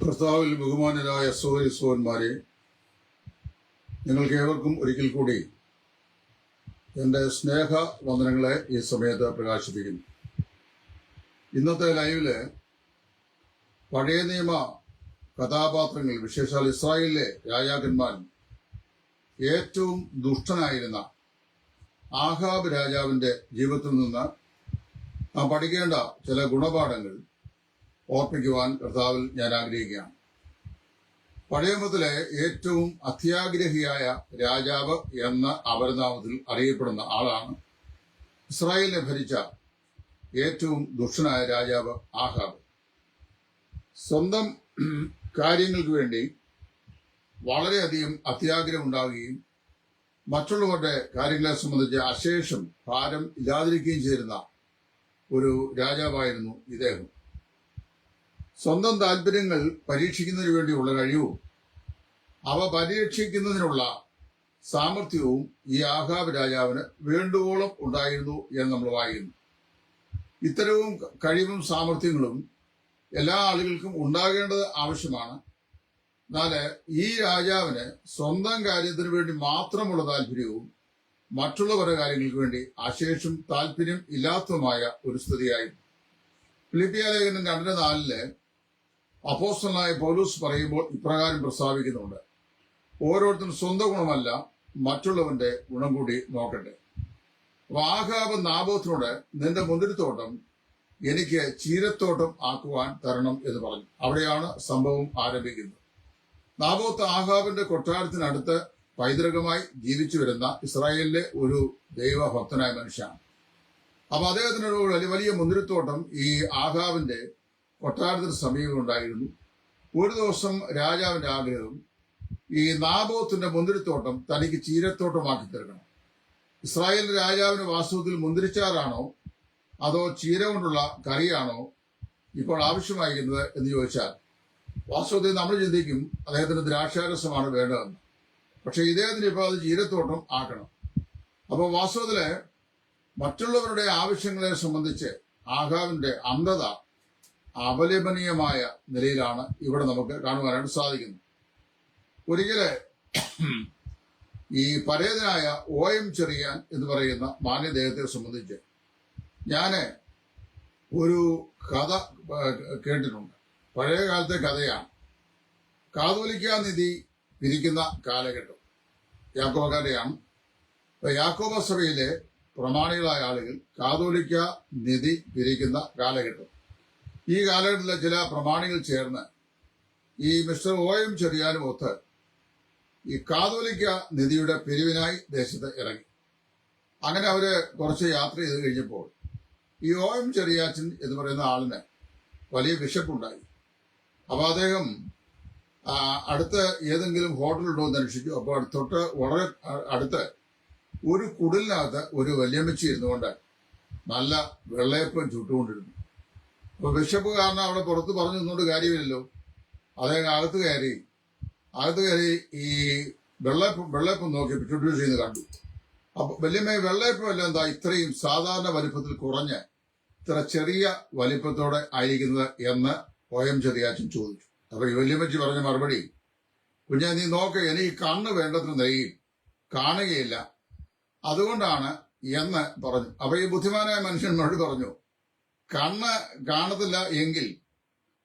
കർത്താവിൽ ബഹുമാനരായ സുഹരിസുവന്മാരെ നിങ്ങൾക്ക് ഏവർക്കും ഒരിക്കൽ കൂടി എന്റെ സ്നേഹ വന്ദനങ്ങളെ ഈ സമയത്ത് പ്രകാശിപ്പിക്കുന്നു ഇന്നത്തെ ലൈവിൽ പഴയ നിയമ കഥാപാത്രങ്ങൾ വിശേഷാൽ ഇസ്രായേലിലെ രാജാക്കന്മാർ ഏറ്റവും ദുഷ്ടനായിരുന്ന ആഹാബ് രാജാവിന്റെ ജീവിതത്തിൽ നിന്ന് നാം പഠിക്കേണ്ട ചില ഗുണപാഠങ്ങൾ ഓർപ്പിക്കുവാൻ കർത്താവിൽ ഞാൻ ആഗ്രഹിക്കുകയാണ്. പഴയമത്തിലെ ഏറ്റവും അത്യാഗ്രഹിയായ രാജാവ് എന്ന അപരനാമത്തിൽ അറിയപ്പെടുന്ന ആളാണ് ഇസ്രായേലിനെ ഭരിച്ച ഏറ്റവും ദുഷ്ടനായ രാജാവ് ആഹാബ്. സ്വന്തം കാര്യങ്ങൾക്ക് വേണ്ടി വളരെയധികം അത്യാഗ്രഹം ഉണ്ടാവുകയും മറ്റുള്ളവരുടെ കാര്യങ്ങളെ സംബന്ധിച്ച് അശേഷം ഭാരം ഇല്ലാതിരിക്കുകയും ചെയ്തിരുന്ന ഒരു രാജാവായിരുന്നു ഇദ്ദേഹം. സ്വന്തം താല്പര്യങ്ങൾ പരീക്ഷിക്കുന്നതിന് വേണ്ടിയുള്ള കഴിവും അവ പരീക്ഷിക്കുന്നതിനുള്ള സാമർഥ്യവും ഈ ആഹാബ് രാജാവിന് വേണ്ടുവോളം ഉണ്ടായിരുന്നു എന്ന് നമ്മൾ വായിക്കുന്നു. ഇത്തരവും കഴിവും സാമർഥ്യങ്ങളും എല്ലാ ആളുകൾക്കും ഉണ്ടാകേണ്ടത് ആവശ്യമാണ്. എന്നാൽ ഈ രാജാവിന് സ്വന്തം കാര്യത്തിന് വേണ്ടി മാത്രമുള്ള താല്പര്യവും മറ്റുള്ളവരുടെ കാര്യങ്ങൾക്ക് വേണ്ടി അശേഷം താല്പര്യം ഇല്ലാത്തതുമായ ഒരു സ്ഥിതിയായിരുന്നു. ഫിലിപ്പിയ ലേഖനം രണ്ടിന് നാലിൽ അപ്പോസ്റ്റലായ പൗലൂസ് പറയുമ്പോൾ ഇപ്രകാരം പ്രസ്താവിക്കുന്നുണ്ട്. ഓരോരുത്തരും സ്വന്തം ഗുണമല്ല മറ്റുള്ളവന്റെ ഗുണം കൂടി നോക്കട്ടെ. അപ്പൊ ആഹാബ് നാബോത്തിനോട് നിന്റെ മുന്തിരിത്തോട്ടം എനിക്ക് ചീരത്തോട്ടം ആക്കുവാൻ തരണം എന്ന് പറഞ്ഞു. അവിടെയാണ് സംഭവം ആരംഭിക്കുന്നത്. നാബോത്ത് ആഹാബിന്റെ കൊട്ടാരത്തിനടുത്ത് പൈതൃകമായി ജീവിച്ചു വരുന്ന ഇസ്രായേലിലെ ഒരു ദൈവഭക്തനായ മനുഷ്യനാണ്. അപ്പൊ അദ്ദേഹത്തിനൊരു വലിയ വലിയ മുന്തിരിത്തോട്ടം ഈ ആഹാബിന്റെ കൊട്ടാരത്തിന് സമീപം ഉണ്ടായിരുന്നു. ഒരു ദിവസം രാജാവിന്റെ ആഗ്രഹം ഈ നാബോത്തിന്റെ മുന്തിരിത്തോട്ടം തനിക്ക് ചീരത്തോട്ടമാക്കി തീർക്കണം. ഇസ്രായേൽ രാജാവിന് വാസ്തവത്തിൽ മുന്തിരിച്ചാറാണോ? അതോ ചീര കൊണ്ടുള്ള കറിയാണോ ഇപ്പോൾ ആവശ്യമായിരിക്കുന്നത് എന്ന് ചോദിച്ചാൽ വാസ്തവത്തിൽ നമ്മൾ ചിന്തിക്കും അദ്ദേഹത്തിന് ദ്രാക്ഷാരസമാണ് വേണ്ടതെന്ന്. പക്ഷെ ഇദ്ദേഹത്തിന് ഇപ്പോൾ അത് ചീരത്തോട്ടം ആക്കണം. അപ്പോൾ വാസ്തവത്തിൽ മറ്റുള്ളവരുടെ ആവശ്യങ്ങളെ സംബന്ധിച്ച് ആഹാവിന്റെ അന്ധത അപലപനീയമായ നിലയിലാണ് ഇവിടെ നമുക്ക് കാണുവാനായിട്ട് സാധിക്കുന്നത്. ഒരിക്കലെ ഈ പരേതനായ ഒ എം ചെറിയാൻ എന്ന് പറയുന്ന മാന്യദേഹത്തെ സംബന്ധിച്ച് ഞാൻ ഒരു കഥ കേട്ടിട്ടുണ്ട്. പഴയ കാലത്തെ കഥയാണ്. കാതോലിക്ക നിധി പിരിക്കുന്ന കാലഘട്ടം. യാക്കോബക്കാരെയാണ്. യാക്കോബ സഭയിലെ പ്രമാണികളായ ആളുകൾ കാതോലിക്ക നിധി പിരിക്കുന്ന കാലഘട്ടം. ഈ കാലഘട്ടത്തിലെ ചില പ്രമാണികൾ ചേർന്ന് ഈ മിസ്റ്റർ ഒ എം ചെറിയാനും ഒത്ത് ഈ കാതോലിക്ക നിധിയുടെ പിരിവിനായി ദേശത്ത് ഇറങ്ങി. അങ്ങനെ അവർ കുറച്ച് യാത്ര ചെയ്ത് കഴിഞ്ഞപ്പോൾ ഈ ഒ എം ചെറിയാച്ചൻ എന്ന് പറയുന്ന ആളിന് വലിയ വിശപ്പുണ്ടായി. അപ്പൊ അദ്ദേഹം അടുത്ത് ഏതെങ്കിലും ഹോട്ടലുണ്ടോ എന്ന് അന്വേഷിച്ചു. അപ്പോൾ തൊട്ട് വളരെ അടുത്ത് ഒരു കുടിലിനകത്ത് ഒരു വല്യമ്മച്ചി ഇരുന്നുകൊണ്ട് നല്ല വെള്ളയപ്പം ചുട്ടുകൊണ്ടിരുന്നു. അപ്പൊ ബിഷപ്പ് കാരണം അവിടെ പുറത്ത് പറഞ്ഞു നിന്നുകൊണ്ട് കാര്യമില്ലല്ലോ. അദ്ദേഹം അകത്ത് കയറി അകത്ത് കയറി ഈ വെള്ളയപ്പം വെള്ളയപ്പം നോക്കി ഇൻട്രൊഡ്യൂസ് ചെയ്യുന്നത് കണ്ടു. അപ്പൊ വല്യമ്മ വെള്ളയപ്പം എല്ലാം എന്താ ഇത്രയും സാധാരണ വലിപ്പത്തിൽ കുറഞ്ഞ് ഇത്ര ചെറിയ വലിപ്പത്തോടെ ആയിരിക്കുന്നത് എന്ന് ഒ എം ചെറിയാച്ചൻ ചോദിച്ചു. അപ്പൊ ഈ വല്യമ്മച്ചി പറഞ്ഞ മറുപടി കുഞ്ഞാ നീ നോക്ക് എനിക്ക് കണ്ണ് വേണ്ടത്ര നെയ്യും കാണുകയില്ല. അതുകൊണ്ടാണ് എന്ന് പറഞ്ഞു. അപ്പൊ ഈ ബുദ്ധിമാനായ മനുഷ്യൻ മറുപടി പറഞ്ഞു കണ്ണ് കാണത്തില്ല എങ്കിൽ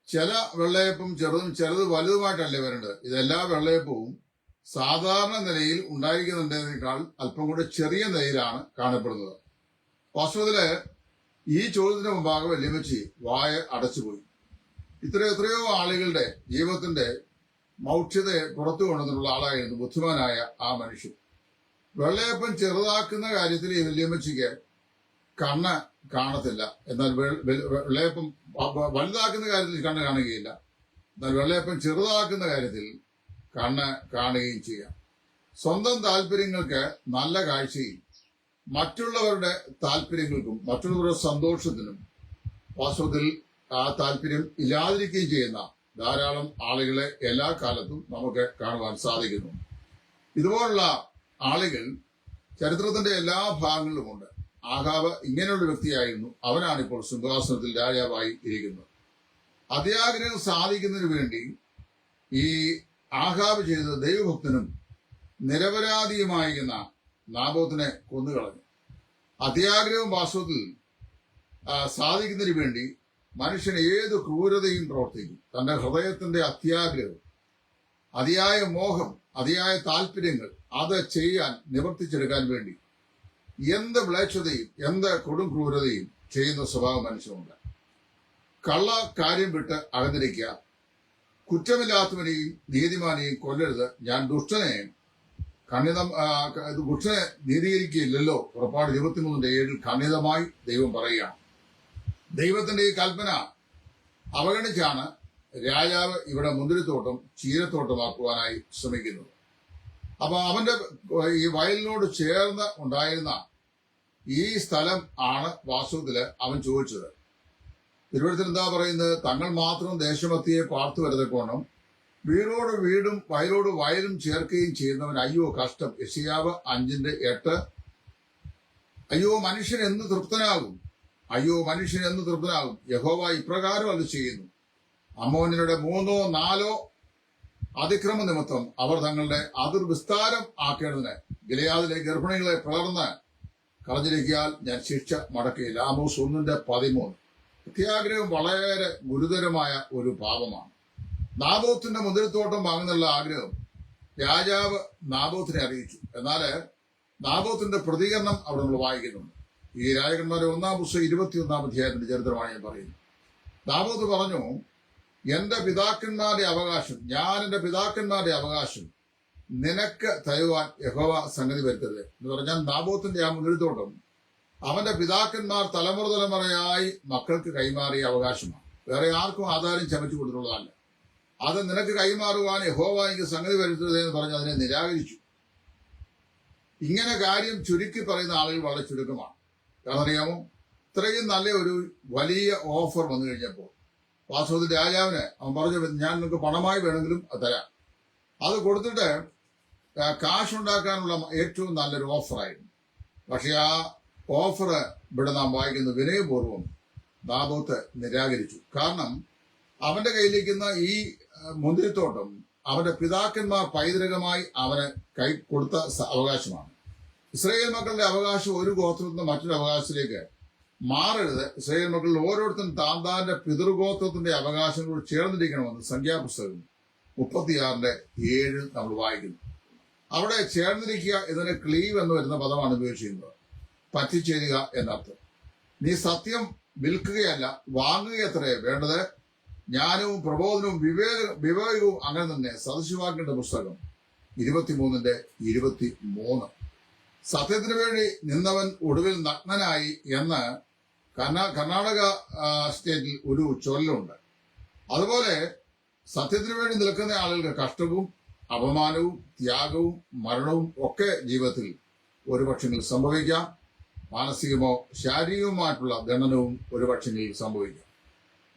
ചില വെള്ളയപ്പും ചെറുതും ചെറുത് വലുതുമായിട്ടല്ലേ വരേണ്ടത്? ഇതെല്ലാ വെള്ളയപ്പവും സാധാരണ നിലയിൽ ഉണ്ടായിരിക്കുന്നതിനേക്കാൾ അല്പം കൂടെ ചെറിയ നിലയിലാണ് കാണപ്പെടുന്നത്. വാസ്തവത്തിൽ ഈ ചോദ്യത്തിന് മുമ്പാകെ വല്യമ്മച്ചി വായ അടച്ചുപോയി. ഇത്ര എത്രയോ ആളുകളുടെ ജീവിതത്തിന്റെ മൗഢ്യതയെ പുറത്തു കൊണ്ടുള്ള ആളായിരുന്നു ബുദ്ധിമാനായ ആ മനുഷ്യൻ. വെള്ളയപ്പം ചെറുതാക്കുന്ന കാര്യത്തിൽ ഈ വല്യമ്മച്ചിക്ക് കണ്ണ് കാണത്തില്ല. എന്നാൽ വെള്ളയപ്പം വലുതാക്കുന്ന കാര്യത്തിൽ കണ്ണ് കാണുകയില്ല. എന്നാൽ വെള്ളയപ്പം ചെറുതാക്കുന്ന കാര്യത്തിൽ കണ്ണ് കാണുകയും ചെയ്യാം. സ്വന്തം താല്പര്യങ്ങൾക്ക് നല്ല കാഴ്ചയും മറ്റുള്ളവരുടെ താല്പര്യങ്ങൾക്കും മറ്റുള്ളവരുടെ സന്തോഷത്തിനും വാസ്തവത്തിൽ ആ താല്പര്യം ഇല്ലാതിരിക്കുകയും ചെയ്യുന്ന ധാരാളം ആളുകളെ എല്ലാ കാലത്തും നമുക്ക് കാണുവാൻ സാധിക്കുന്നു. ഇതുപോലുള്ള ആളുകൾ ചരിത്രത്തിന്റെ എല്ലാ ഭാഗങ്ങളിലുമുണ്ട്. ആഹാബ് ഇങ്ങനെയുള്ള വ്യക്തിയായിരുന്നു. അവനാണ് ഇപ്പോൾ സിംഹാസനത്തിൽ രാജാവായി ഇരിക്കുന്നത്. അത്യാഗ്രഹം സാധിക്കുന്നതിന് വേണ്ടി ഈ ആഹാബ് ചെയ്ത ദൈവഭക്തനും നിരപരാധിയുമായിരുന്ന നാബോത്തിനെ കൊന്നുകളഞ്ഞു. അത്യാഗ്രഹവും വാസ്തവത്തിൽ സാധിക്കുന്നതിന് വേണ്ടി മനുഷ്യൻ ഏത് ക്രൂരതയും പ്രവർത്തിക്കും. തന്റെ ഹൃദയത്തിന്റെ അത്യാഗ്രഹം അതിയായ മോഹം അതിയായ താല്പര്യങ്ങൾ അത് ചെയ്യാൻ നിവർത്തിച്ചെടുക്കാൻ വേണ്ടി എന്ത് മ്ലേച്ഛതയും എന്ത് കൊടും ക്രൂരതയും ചെയ്യുന്ന സ്വഭാവം മനുഷ്യനുണ്ട്. കള്ള കാര്യം വിട്ട് അകന്നിരിക്കുക കുറ്റമില്ലാത്തവനെയും നീതിമാനെയും കൊല്ലരുത്. ഞാൻ ദുഷ്ടനെ ഖണ്ഡിതം ദുഷ്ടനെ നീതീകരിക്കുകയില്ലല്ലോ. പുറപ്പാട് ഇരുപത്തിമൂന്നിന്റെ ഏഴിൽ ഖണ്ഡിതമായി ദൈവം പറയുകയാണ്. ദൈവത്തിന്റെ ഈ കൽപ്പന അവഗണിച്ചാണ് രാജാവ് ഇവിടെ മുന്തിരിത്തോട്ടം ചീരത്തോട്ടമാക്കുവാനായി ശ്രമിക്കുന്നത്. അപ്പൊ അവന്റെ ഈ വയലിനോട് ചേർന്ന് ഉണ്ടായിരുന്ന ഈ സ്ഥലം ആണ് വാസ്തവത്തിൽ അവൻ ചോദിച്ചത്. തിരുവനന്തപുരത്തിൽ എന്താ പറയുന്നത്? തങ്ങൾ മാത്രം ദേശഭക്തിയെ പാർത്തു വരുതക്കോണം വീടോട് വീടും വയലോട് വയലും ചേർക്കുകയും ചെയ്യുന്നവൻ അയ്യോ കഷ്ടം. യശിയാവ് അഞ്ചിന്റെ എട്ട്. അയ്യോ മനുഷ്യൻ എന്ന് തൃപ്തനാകും. അയ്യോ മനുഷ്യൻ എന്ന് തൃപ്തനാകും. യഹോവ ഇപ്രകാരം അത് ചെയ്യുന്നു. അമോനിയുടെ മൂന്നോ നാലോ അതിക്രമ നിമിത്തം അവർ തങ്ങളുടെ അതിർ വിസ്താരം ആക്കേണ്ടതിന് ഗിലയാദിലെ ഗർഭിണികളെ പിളർന്ന് കളഞ്ഞിരിക്കാൽ ഞാൻ ശിക്ഷ മടക്കിയില്ല. ആമോസ് ഒന്നിന്റെ പതിമൂന്ന്. അത്യാഗ്രഹം വളരെ ഗുരുതരമായ ഒരു പാപമാണ്. നാബോത്തിന്റെ മുന്തിരിത്തോട്ടം വാങ്ങുന്നുള്ള ആഗ്രഹം രാജാവ് നാബോത്തിനെ അറിയിച്ചു. എന്നാൽ നാബോത്തിന്റെ പ്രതികരണം അവിടെ നമ്മൾ വായിക്കുന്നുണ്ട്. ഈ രാജകന്മാരെ ഒന്നാം പുസ്തകം ഇരുപത്തിയൊന്നാം അധ്യായത്തിന്റെ ചരിത്രമാണ് ഞാൻ പറയുന്നത്. നാബോത്ത് പറഞ്ഞു എന്റെ പിതാക്കന്മാരുടെ അവകാശം ഞാൻ എന്റെ പിതാക്കന്മാരുടെ അവകാശം നിനക്ക് തരുവാൻ യഹോവ സംഗതി വരുത്തരുത്. എന്ന് പറഞ്ഞാൽ നാബോത്തിന്റെ ആ മുന്തിരിത്തോട്ടം അവന്റെ പിതാക്കന്മാർ തലമുറ തലമുറയായി മക്കൾക്ക് കൈമാറിയ അവകാശമാണ്. വേറെ ആർക്കും ആധാരം ചമച്ചു കൊടുത്തിട്ടുള്ളതല്ല. അത് നിനക്ക് കൈമാറുവാൻ യഹോവ എനിക്ക് സംഗതി വരുത്തരുത് എന്ന് പറഞ്ഞ് അതിനെ നിരാകരിച്ചു. ഇങ്ങനെ കാര്യം ചുരുക്കി പറയുന്ന ആളുകൾ വളരെ ചുരുക്കമാണ്. കാരണം അറിയാമോ? ഇത്രയും നല്ല ഒരു വലിയ ഓഫർ വന്നു കഴിഞ്ഞപ്പോൾ വാസ്തവത്തിൽ രാജാവിന് അവൻ പറഞ്ഞു ഞാൻ നിങ്ങൾക്ക് പണമായി വേണമെങ്കിലും തരാം. അത് കൊടുത്തിട്ട് കാശ് കാശുണ്ടാക്കാനുള്ള ഏറ്റവും നല്ലൊരു ഓഫറായിരുന്നു പക്ഷെ ആ ഓഫർ ഇവിടെ നാം വായിക്കുന്ന വിനയപൂർവം ദാബോത്ത് നിരാകരിച്ചു. കാരണം അവന്റെ കയ്യിലിരിക്കുന്ന ഈ മുന്തിരിത്തോട്ടം അവന്റെ പിതാക്കന്മാർ പൈതൃകമായി അവന് കൈ കൊടുത്ത അവകാശമാണ്. ഇസ്രയേൽ മക്കളുടെ അവകാശം ഒരു ഗോത്രത്തിൽ നിന്ന് മറ്റൊരു അവകാശത്തിലേക്ക് മാറരുത്. ഇസ്രായേൽ മക്കളിൽ ഓരോരുത്തരും താൻ താന്റെ പിതൃഗോത്രത്തിന്റെ അവകാശങ്ങളോട് ചേർന്നിരിക്കണമെന്ന് സംഖ്യാപുസ്തകം മുപ്പത്തിയാറിന്റെ ഏഴ് നമ്മൾ വായിക്കുന്നു. അവിടെ ചേർന്നിരിക്കുക എന്നതിന് ക്ലീവ് എന്ന് വരുന്ന പദമാണ് ഉപയോഗിച്ചിരുന്നത് പറ്റിച്ചേരുക എന്നർത്ഥം. നീ സത്യം വിൽക്കുകയല്ല വാങ്ങുകയത്രേ വേണ്ടത്. ജ്ഞാനവും പ്രബോധനവും വിവേക വിവേകവും അങ്ങനെ തന്നെ. സദസ്യവാക്യന്റെ പുസ്തകം ഇരുപത്തിമൂന്നിന്റെ ഇരുപത്തി മൂന്ന് സത്യത്തിന് വേണ്ടി നിന്നവൻ ഒടുവിൽ നഗ്നനായി എന്ന് കർണാടക സ്റ്റേറ്റിൽ ഒരു ചൊല്ലുണ്ട്. അതുപോലെ സത്യത്തിന് വേണ്ടി നിൽക്കുന്ന ആളുകൾക്ക് കഷ്ടവും അപമാനവും ത്യാഗവും മരണവും ഒക്കെ ജീവിതത്തിൽ ഒരുപക്ഷെങ്കിൽ സംഭവിക്കാം. മാനസികമോ ശാരീരികവുമായിട്ടുള്ള ദണ്ഡനവും ഒരുപക്ഷെങ്കിൽ സംഭവിക്കാം.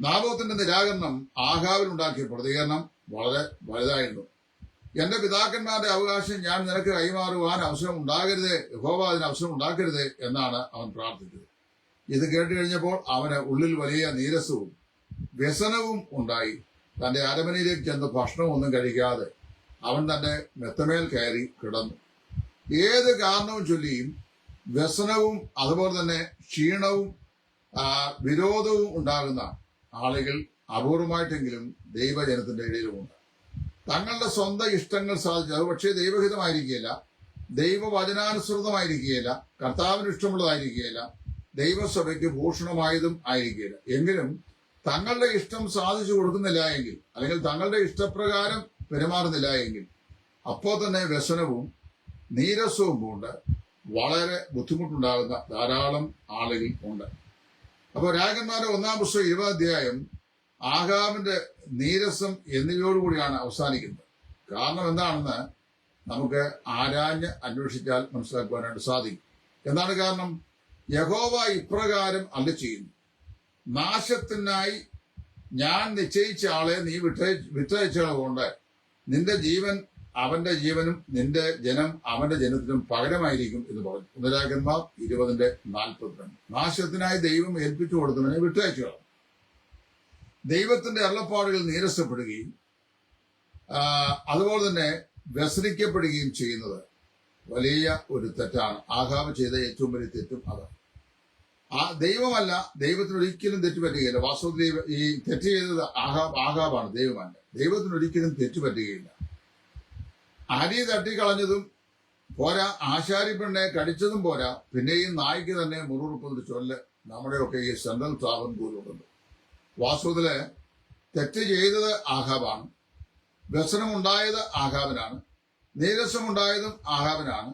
നാബോത്തിന്റെ നിരാകരണം ആഹാവിലുണ്ടാക്കിയ പ്രതികരണം വളരെ വലുതായിരുന്നു. എന്റെ പിതാക്കന്മാരുടെ അവകാശം ഞാൻ നിനക്ക് കൈമാറുവാൻ അവസരം ഉണ്ടാകരുത് യഹോവ അതിന് അവസരം ഉണ്ടാക്കരുത് എന്നാണ് അവൻ പ്രാർത്ഥിച്ചത്. ഇത് കേട്ട് കഴിഞ്ഞപ്പോൾ അവന് ഉള്ളിൽ വലിയ നീരസവും വ്യസനവും ഉണ്ടായി. തന്റെ അരമനയിലേക്ക് ചെന്ന് ഭക്ഷണമൊന്നും കഴിക്കാതെ അവൻ തന്റെ മെത്തമേൽ കയറി കിടന്നു. ഏത് കാരണവും ചൊല്ലിയും വ്യസനവും അതുപോലെ തന്നെ ക്ഷീണവും വിരോധവും ഉണ്ടാകുന്ന ആളുകൾ അപൂർവമായിട്ടെങ്കിലും ദൈവജനത്തിന്റെ ഇടയിലുമുണ്ട്. തങ്ങളുടെ സ്വന്തം ഇഷ്ടങ്ങൾ സാധിച്ചു. അത് പക്ഷേ ദൈവഹിതമായിരിക്കുകയില്ല. ദൈവവചനാനുസൃതമായിരിക്കുകയില്ല. കർത്താവിന് ഇഷ്ടമുള്ളതായിരിക്കുകയില്ല. ദൈവസഭയ്ക്ക് ഭൂഷണമായതും ആയിരിക്കുകയില്ല. എങ്കിലും തങ്ങളുടെ ഇഷ്ടം സാധിച്ചു കൊടുക്കുന്നില്ല എങ്കിൽ അല്ലെങ്കിൽ തങ്ങളുടെ ഇഷ്ടപ്രകാരം പെരുമാറുന്നില്ല എങ്കിൽ അപ്പോൾ തന്നെ വ്യസനവും നീരസവും കൊണ്ട് വളരെ ബുദ്ധിമുട്ടുണ്ടാകുന്ന ധാരാളം ആളുകൾ ഉണ്ട്. അപ്പോൾ രാജന്മാരുടെ ഒന്നാം പുസ്തകം ഇരുപതാധ്യായം ആഹാമിന്റെ നീരസം എന്നിവയോടുകൂടിയാണ് അവസാനിക്കുന്നത്. കാരണം എന്താണെന്ന് നമുക്ക് ആരാഞ്ഞ് അന്വേഷിച്ചാൽ മനസ്സിലാക്കുവാനായിട്ട് സാധിക്കും. എന്താണ് കാരണം? യഹോവ ഇപ്രകാരം അല്ല ചെയ്യുന്നു. നാശത്തിനായി ഞാൻ നിശ്ചയിച്ച ആളെ നീ വിട്ട വിട്ടയച്ചതുകൊണ്ട് നിന്റെ ജീവൻ അവന്റെ ജീവനും നിന്റെ ജനം അവന്റെ ജനത്തിനും പകരമായിരിക്കും എന്ന് പറഞ്ഞു. പുനരാഗന്മാർ ഇരുപതിന്റെ നാൽപ്പത്തിരണ്ട്. നാശത്തിനായി ദൈവം ഏൽപ്പിച്ചു കൊടുക്കുന്നതിനെ വിട്ടയച്ചു കളഞ്ഞു. ദൈവത്തിന്റെ അരുളപ്പാടുകൾ നീരസപ്പെടുകയും അതുപോലെ തന്നെ വ്യസനിക്കപ്പെടുകയും ചെയ്യുന്നത് വലിയ ഒരു തെറ്റാണ്. ആഹാബ് ചെയ്ത ഏറ്റവും വലിയ തെറ്റും അതാണ്. ആ ദൈവമല്ല ദൈവത്തിന് ഒരിക്കലും തെറ്റ് പറ്റുകയില്ല. വാസ്തവത്തിൽ ഈ- തെറ്റ് ചെയ്തത് ആഹാബ് ആഹാബാണ് ദൈവമല്ല ദൈവത്തിന് ഒരിക്കലും തെറ്റ് പറ്റുകയില്ല. അരി തട്ടിക്കളഞ്ഞതും പോരാ ആശാരി പെണ്ണെ കടിച്ചതും പോരാ പിന്നെയും നായ്ക്ക് തന്നെ മുറുറുപ്പതൊരു ചൊല്ല് നമ്മുടെയൊക്കെ ഈ സെൻട്രൽ ട്രാവൻകൂറിലുണ്ട് വാസ്തവത്തിൽ തെറ്റ് ചെയ്തത് ആഹാബാണ് വ്യസനമുണ്ടായത് ആഹാബിനാണ് നീരസമുണ്ടായതും ആഹാബിനാണ്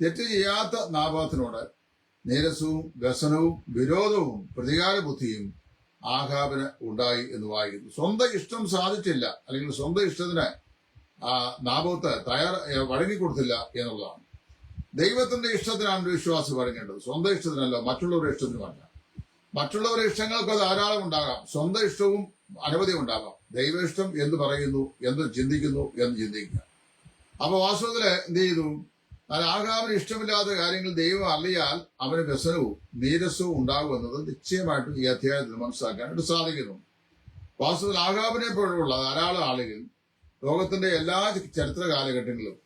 തെറ്റ് ചെയ്യാത്ത നാഭാത്തിനോട് നീരസവും വ്യസനവും വിരോധവും പ്രതികാര ബുദ്ധിയും ആഹാബിന് ഉണ്ടായി എന്ന് വായിക്കുന്നു. സ്വന്തം ഇഷ്ടം സാധിച്ചില്ല അല്ലെങ്കിൽ സ്വന്തം ഇഷ്ടത്തിന് ആ നാബോത്ത് തയ്യാർ വഴങ്ങിക്കൊടുത്തില്ല എന്നുള്ളതാണ്. ദൈവത്തിന്റെ ഇഷ്ടത്തിനാണ് വിശ്വാസി വഴങ്ങേണ്ടത്. സ്വന്തം ഇഷ്ടത്തിനല്ല മറ്റുള്ളവരുടെ ഇഷ്ടത്തിനുമല്ല മറ്റുള്ളവരുടെ ഇഷ്ടങ്ങൾക്ക് ധാരാളം ഉണ്ടാകാം. സ്വന്തം ഇഷ്ടവും അനവധി ഉണ്ടാകാം. ദൈവ ഇഷ്ടം എന്ന് പറയുന്നു എന്ന് ചിന്തിക്കുന്നു എന്ന് ചിന്തിക്കുക. അപ്പൊ വാസ്തവത്തിൽ എന്ത് ചെയ്തു? അത് ആകാവിന് ഇഷ്ടമില്ലാത്ത കാര്യങ്ങൾ ദൈവം അറിയാൽ അവന് വ്യസനവും നീരസവും ഉണ്ടാകുമെന്നത് നിശ്ചയമായിട്ടും ഈ അധ്യായത്തിൽ മനസ്സിലാക്കാനായിട്ട് സാധിക്കുന്നു. വാസ്തവത്തിൽ ആകാവിനെ പോലുള്ള ധാരാളം ആളുകൾ ലോകത്തിന്റെ എല്ലാ ചരിത്ര കാലഘട്ടങ്ങളിലും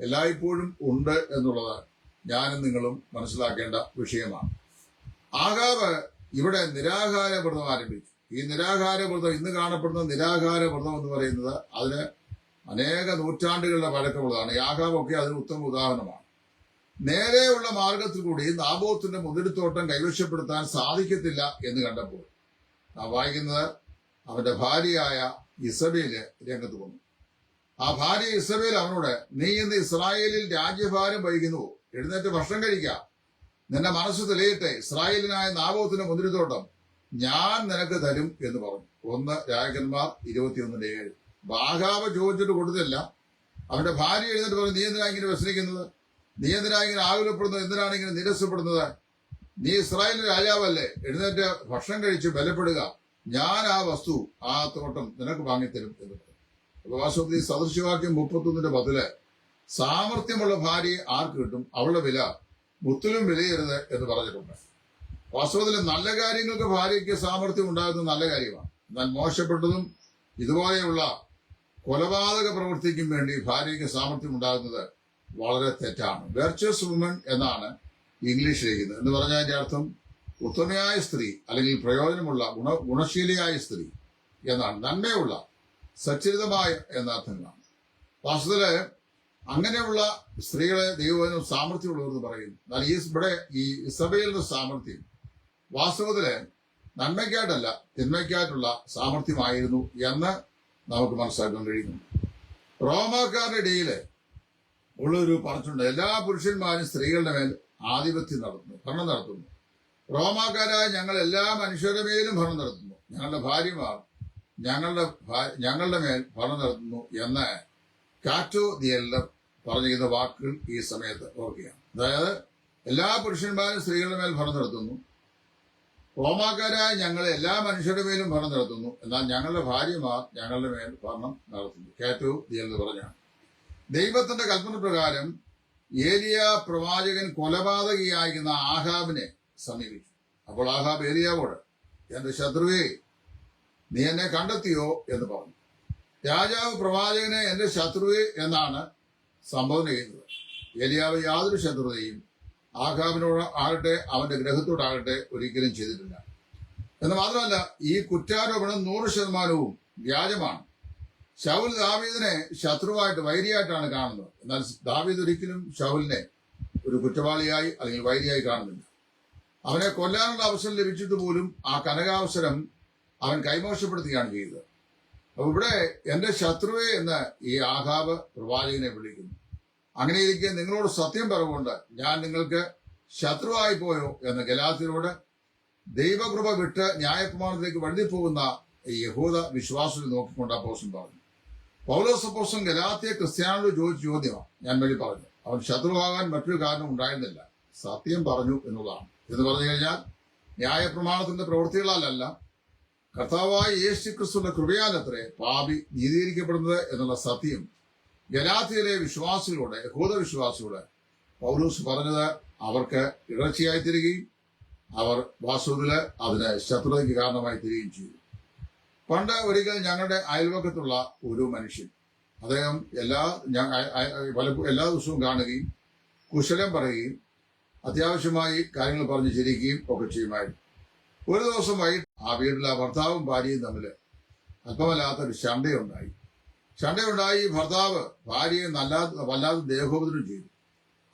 എല്ലായ്പ്പോഴും ഉണ്ട് എന്നുള്ളത് ഞാനും നിങ്ങളും മനസ്സിലാക്കേണ്ട വിഷയമാണ്. ആകാവ് ഇവിടെ നിരാഹാര വ്രതം ആരംഭിച്ചു. ഈ നിരാഹാര വ്രതം ഇന്ന് കാണപ്പെടുന്ന നിരാഹാര വ്രതം എന്ന് പറയുന്നത് അതിന് അനേക നൂറ്റാണ്ടുകളുടെ പഴക്കമുള്ളതാണ്. യാഗമൊക്കെ അതിന് ഉത്തമ ഉദാഹരണമാണ്. നേരെയുള്ള മാർഗത്തിൽ കൂടി നാബോത്തിന്റെ മുതിരിത്തോട്ടം കൈവശപ്പെടുത്താൻ സാധിക്കത്തില്ല എന്ന് കണ്ടപ്പോൾ നാം വായിക്കുന്നത് അവന്റെ ഭാര്യയായ ഇസബേൽ രംഗത്ത് വന്നു. ആ ഭാര്യ ഇസബേൽ അവനോട് നീ ഇന്ന് ഇസ്രായേലിൽ രാജ്യഭാരം വഹിക്കുന്നു. എഴുന്നേറ്റ് ഭക്ഷണം കഴിക്കുക നിന്റെ മനസ്സ് തെളിയട്ടെ. ഇസ്രായേലിനായ നാബോത്തിന്റെ മുന്തിരിത്തോട്ടം ഞാൻ നിനക്ക് തരും എന്ന് പറഞ്ഞു. ഒന്ന് രാജകന്മാർ ഇരുപത്തിയൊന്നിന്റെ ഏഴ്. ബാഹാബ് ചോദിച്ചിട്ട് കൊടുത്തില്ല അവന്റെ ഭാര്യ എഴുന്നേറ്റ് പറഞ്ഞു നീ എന്തിനാ ഇങ്ങനെ വ്യസനിക്കുന്നത്? നീ എന്തിനാ ഇങ്ങനെ ആകുലപ്പെടുന്നത്? എന്തിനാണ് ഇങ്ങനെ നിരസപ്പെടുന്നത് നീ ഇസ്രായേലിന്റെ രാജാവല്ലേ. എഴുന്നേറ്റ് ഭക്ഷണം കഴിച്ച് ബലപ്പെടുക. ഞാൻ ആ വസ്തു ആ തോട്ടം നിനക്ക് വാങ്ങിത്തരും എന്ന് പറഞ്ഞു. അപ്പൊ സദൃശവാക്യം മുപ്പത്തൊന്നിന്റെ പതിൽ സാമർഥ്യമുള്ള ഭാര്യയെ ആർക്ക് കിട്ടും? അവളുടെ വില മുത്തിലും വിലയരുത് എന്ന് പറഞ്ഞിട്ടുണ്ട്. വാസ്തവത്തിൽ നല്ല കാര്യങ്ങൾക്ക് ഭാര്യയ്ക്ക് സാമർഥ്യം ഉണ്ടാകുന്നത് നല്ല കാര്യമാണ്. എന്നാൽ മോശപ്പെട്ടതും ഇതുപോലെയുള്ള കൊലപാതക പ്രവൃത്തിക്കും വേണ്ടി ഭാര്യയ്ക്ക് സാമർഥ്യം ഉണ്ടാകുന്നത് വളരെ തെറ്റാണ്. വെർച്വസ് വുമൺ എന്നാണ് ഇംഗ്ലീഷ് എഴുതുന്നത് എന്ന് പറഞ്ഞാൽ അതിന്റെ അർത്ഥം ഉത്തമയായ സ്ത്രീ അല്ലെങ്കിൽ പ്രയോജനമുള്ള ഗുണ ഗുണശീലിയായ സ്ത്രീ എന്നാണ്. നന്മയുള്ള സച്ചരിതമായ എന്ന അർത്ഥങ്ങളാണ്. വാസ്തവത്തിൽ അങ്ങനെയുള്ള സ്ത്രീകളെ ദൈവവചനം സാമർഥ്യമുള്ളവരെന്ന് പറയുന്നു. എന്നാൽ ഈ ഇവിടെ ഈ ഇസബേലിന്റെ സാമർഥ്യം വാസ്തവത്തിൽ നന്മയ്ക്കായിട്ടല്ല തിന്മയ്ക്കായിട്ടുള്ള സാമർഥ്യമായിരുന്നു എന്ന് നമുക്ക് മനസ്സിലാക്കാൻ കഴിയുന്നു. റോമാക്കാരുടെ ഇടയിൽ ഉള്ളൊരു പറഞ്ഞിട്ടുണ്ട് എല്ലാ പുരുഷന്മാരും സ്ത്രീകളുടെ മേൽ ആധിപത്യം നടത്തുന്നു ഭരണം നടത്തുന്നു. റോമാക്കാരായ ഞങ്ങൾ എല്ലാ മനുഷ്യരുടെ മേലും ഭരണം നടത്തുന്നു. ഞങ്ങളുടെ ഭാര്യമാർ ഞങ്ങളുടെ ഞങ്ങളുടെ മേൽ ഭരണം നടത്തുന്നു എന്ന് കാറ്റോ ദി എല്ലർ പറഞ്ഞിരിക്കുന്ന വാക്കുകൾ ഈ സമയത്ത് ഓർക്കുകയാണ് അതായത് എല്ലാ പുരുഷന്മാരും സ്ത്രീകളുടെ മേൽ ഭരണം നടത്തുന്നു. റോമാക്കാരായ ഞങ്ങൾ എല്ലാ മനുഷ്യരുടെ മേലും ഭരണം നടത്തുന്നു. എന്നാൽ ഞങ്ങളുടെ ഭാര്യമാർ ഞങ്ങളുടെ മേൽ ഭരണം നടത്തുന്നു. കാറ്റോ ദി എല്ലർ പറഞ്ഞാണ്. ദൈവത്തിന്റെ കൽപ്പന പ്രകാരം ഏലിയ പ്രവാചകൻ കൊലപാതകിയായിരിക്കുന്ന ആഹാബിനെ സമീപിച്ചു. അപ്പോൾ ആഹാബ് ഏലിയാവോട് എന്റെ ശത്രുവേ നീ എന്നെ കണ്ടെത്തിയോ? എന്ന് പറഞ്ഞു. രാജാവ് പ്രവാചകനെ എന്റെ ശത്രുവേ എന്നാണ് സംബോധന ചെയ്യുന്നത്. എലിയാവ് യാതൊരു ശത്രുതയും ആഹാബിനോട് ആകട്ടെ അവന്റെ ഗ്രഹത്തോടാകട്ടെ ഒരിക്കലും ചെയ്തിട്ടില്ല. എന്ന് മാത്രമല്ല ഈ കുറ്റാരോപണം നൂറ് ശതമാനവും വ്യാജമാണ്. ഷൗൽ ദാവീദിനെ ശത്രുവായിട്ട് വൈരിയായിട്ടാണ് കാണുന്നത്. എന്നാൽ ദാവീദ് ഒരിക്കലും ഷൗലിനെ ഒരു കുറ്റവാളിയായി അല്ലെങ്കിൽ വൈരിയായി കാണുന്നില്ല. അവനെ കൊല്ലാനുള്ള അവസരം ലഭിച്ചിട്ട് പോലും ആ കനകാവസരം അവൻ കൈമോശപ്പെടുത്തുകയാണ് ചെയ്തത്. ഇവിടെ എന്റെ ശത്രുവേ എന്ന് ഈ ആഹാബ് പ്രവാചകനെ വിളിക്കുന്നു. അങ്ങനെ ഇരിക്കെ നിങ്ങളോട് സത്യം പറഞ്ഞുകൊണ്ട് ഞാൻ നിങ്ങൾക്ക് ശത്രുവായി പോയോ എന്ന് ഗലാത്തിനോട് ദൈവകൃപ വിട്ട് ന്യായപ്രമാണത്തിലേക്ക് വഴുതിപ്പോകുന്ന യഹൂദ വിശ്വാസത്തിൽ നോക്കിക്കൊണ്ട് അപ്പോസം പറഞ്ഞു. പൗലോസ് അപ്പോസം ഗലാത്തിയ ക്രിസ്ത്യാനോട് ചോദിച്ച ചോദ്യമാണ്. ഞാൻ വേണ്ടി പറഞ്ഞു. അവൻ ശത്രുവാകാൻ മറ്റൊരു കാരണം ഉണ്ടായിരുന്നില്ല. സത്യം പറഞ്ഞു എന്നുള്ളതാണ്. എന്ന് പറഞ്ഞു കഴിഞ്ഞാൽ ന്യായപ്രമാണത്തിന്റെ പ്രവൃത്തികളാലല്ല കർത്താവായ യേശു ക്രിസ്തുവിന്റെ കൃപയാലത്രേ പാപി നീതീകരിക്കപ്പെടുന്നത് എന്നുള്ള സത്യം ഗലാത്തിയിലെ വിശ്വാസികളുടെ യഹൂദ വിശ്വാസികളുടെ പൗലൂസ് പറഞ്ഞത് അവർക്ക് ഇടർച്ചയായി തീരുകയും അവർ വാസ്തുവിൽ അതിന് ശത്രുതയ്ക്ക് കാരണമായി തീരുകയും ചെയ്തു. പണ്ട് ഒരിക്കൽ ഞങ്ങളുടെ അയൽവക്കത്തുള്ള ഒരു മനുഷ്യൻ അദ്ദേഹം എല്ലാ ഞാൻ എല്ലാ ദിവസവും കാണുകയും കുശലം പറയുകയും അത്യാവശ്യമായി കാര്യങ്ങൾ പറഞ്ഞ് ചിരിക്കുകയും ഒക്കെ ചെയ്യുമായിരുന്നു. ഒരു ദിവസം വൈകിട്ട് ആ വീട്ടിൽ ആ ഭർത്താവും ഭാര്യയും തമ്മിൽ അല്പമല്ലാത്തൊരു ശണ്ടയുണ്ടായി. ശണ്ടയുണ്ടായി ഭർത്താവ് ഭാര്യയെ നല്ല വല്ലാതെ ദേഹോപദ്രം ചെയ്തു.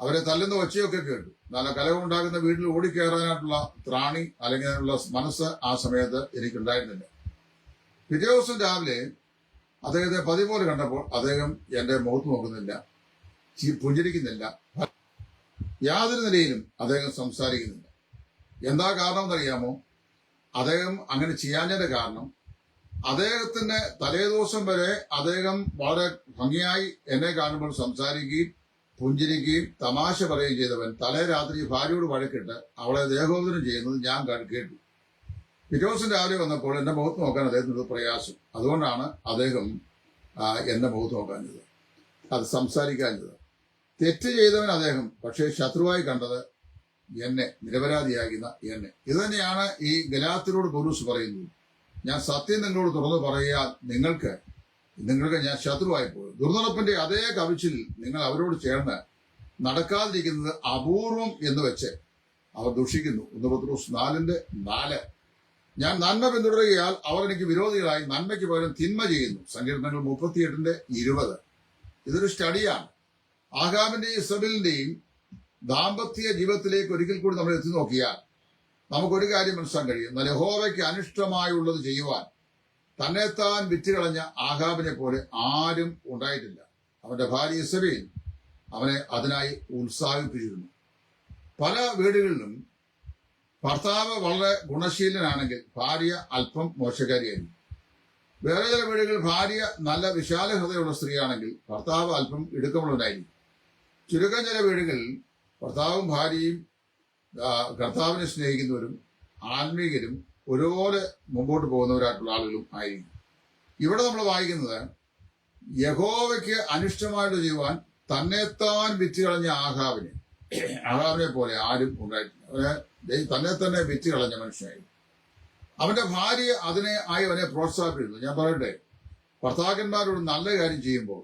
അവരെ തല്ലുന്ന ഒച്ചയൊക്കെ കേട്ടു. നല്ല കലഹമുണ്ടാകുന്ന വീട്ടിൽ ഓടിക്കയറാനായിട്ടുള്ള ത്രാണി അല്ലെങ്കിൽ അതിനുള്ള മനസ്സ് ആ സമയത്ത് എനിക്കുണ്ടായിരുന്നില്ല. പിറ്റേ ദിവസം രാവിലെ അദ്ദേഹത്തെ പതിപോലെ കണ്ടപ്പോൾ അദ്ദേഹം എന്റെ മുഖത്ത് നോക്കുന്നില്ല പുഞ്ചിരിക്കുന്നില്ല. യാതൊരു നിലയിലും അദ്ദേഹം സംസാരിക്കുന്നില്ല. എന്താ കാരണം എന്നറിയാമോ അദ്ദേഹം അങ്ങനെ ചെയ്യാഞ്ഞത് കാരണം അദ്ദേഹത്തിന്റെ തലേദിവസം വരെ അദ്ദേഹം വളരെ ഭംഗിയായി എന്നെ കാണുമ്പോൾ സംസാരിക്കുകയും പുഞ്ചിരിക്കുകയും തമാശ പറയുകയും ചെയ്തവൻ തലേ രാത്രി ഭാര്യയോട് വഴക്കിട്ട് അവളെ ദേഹോദരം ചെയ്യുന്നത് ഞാൻ കേട്ടു. പിറ്റേ രാവിലെ വന്നപ്പോൾ എന്റെ മുഖത്ത് നോക്കാൻ അദ്ദേഹത്തിനൊരു പ്രയാസം. അതുകൊണ്ടാണ് അദ്ദേഹം എന്റെ മുഖത്ത് നോക്കാഞ്ഞത് അത് സംസാരിക്കാഞ്ഞത് തെറ്റ് ചെയ്തവൻ അദ്ദേഹം പക്ഷേ ശത്രുവായി കണ്ടത് എന്നെ നിരപരാധിയാകുന്ന എന്നെ. ഇത് തന്നെയാണ് ഈ ഗലാത്തിനോട് പൗലൂസ് പറയുന്നത്. ഞാൻ സത്യം നിങ്ങളോട് തുറന്നു പറയാൻ നിങ്ങൾക്ക് നിങ്ങൾക്ക് ഞാൻ ശത്രുവായി പോയി ദുർനടപ്പിന്റെ അതേ കവിച്ചിൽ നിങ്ങൾ അവരോട് ചേർന്ന് നടക്കാതിരിക്കുന്നത് അപൂർവം എന്ന് വെച്ച് അവർ ദുഷിക്കുന്നു. ഒന്ന് പത്രോസ് നാലിന്റെ നാല്. ഞാൻ നന്മ പിന്തുടരുകയാൽ അവർ എനിക്ക് വിരോധികളായി നന്മയ്ക്ക് പകരം തിന്മ ചെയ്യുന്നു. സങ്കീർത്തനങ്ങൾ മുപ്പത്തിയെട്ടിന്റെ ഇരുപത്. ഇതൊരു സ്റ്റഡിയാണ് ആഹാബിന്റെയും ഇസബിലിന്റെയും ദാമ്പത്യ ജീവിതത്തിലേക്ക് ഒരിക്കൽ കൂടി നമ്മൾ എത്തി നോക്കിയാൽ നമുക്കൊരു കാര്യം മനസ്സിലാക്കാൻ കഴിയും. എന്നാൽ യഹോവയ്ക്ക് അനിഷ്ടമായുള്ളത് ചെയ്യുവാൻ തന്നെത്താൻ വിറ്റുകളഞ്ഞ ആഹാബിനെ പോലെ ആരും ഉണ്ടായിട്ടില്ല. അവന്റെ ഭാര്യ ഇസബേൽ അവനെ അതിനായി ഉത്സാഹിപ്പിച്ചിരുന്നു. പല വീടുകളിലും ഭർത്താവ് വളരെ ഗുണശീലനാണെങ്കിൽ ഭാര്യ അല്പം മോശകാരിയായിരുന്നു വേറെ ചില വീടുകളിൽ ഭാര്യ നല്ല വിശാല ഹൃദയമുള്ള സ്ത്രീയാണെങ്കിൽ ഭർത്താവ് അല്പം ഇടുക്കമുള്ളവനായിരിക്കും. ചുരുക്കം ചില വീടുകളിൽ ഭർത്താവും ഭാര്യയും കർത്താവിനെ സ്നേഹിക്കുന്നവരും ആത്മീകരും ഒരുപോലെ മുമ്പോട്ട് പോകുന്നവരായിട്ടുള്ള ആളുകളും ആയിരിക്കും. ഇവിടെ നമ്മൾ വായിക്കുന്നത് യഹോവയ്ക്ക് അനിഷ്ടമായിട്ട് ചെയ്യുവാൻ തന്നെത്താൻ വിറ്റ് കളഞ്ഞ ആഹാവിനെ ആഹാവിനെ പോലെ ആരും ഉണ്ടായിട്ടില്ല. തന്നെ തന്നെ വിറ്റ് കളഞ്ഞ മനുഷ്യനായി. അവന്റെ ഭാര്യ അതിനെ ആയി അവനെ പ്രോത്സാഹിപ്പിക്കുന്നു. ഞാൻ പറയട്ടെ ഭർത്താക്കന്മാരോട് നല്ല കാര്യം ചെയ്യുമ്പോൾ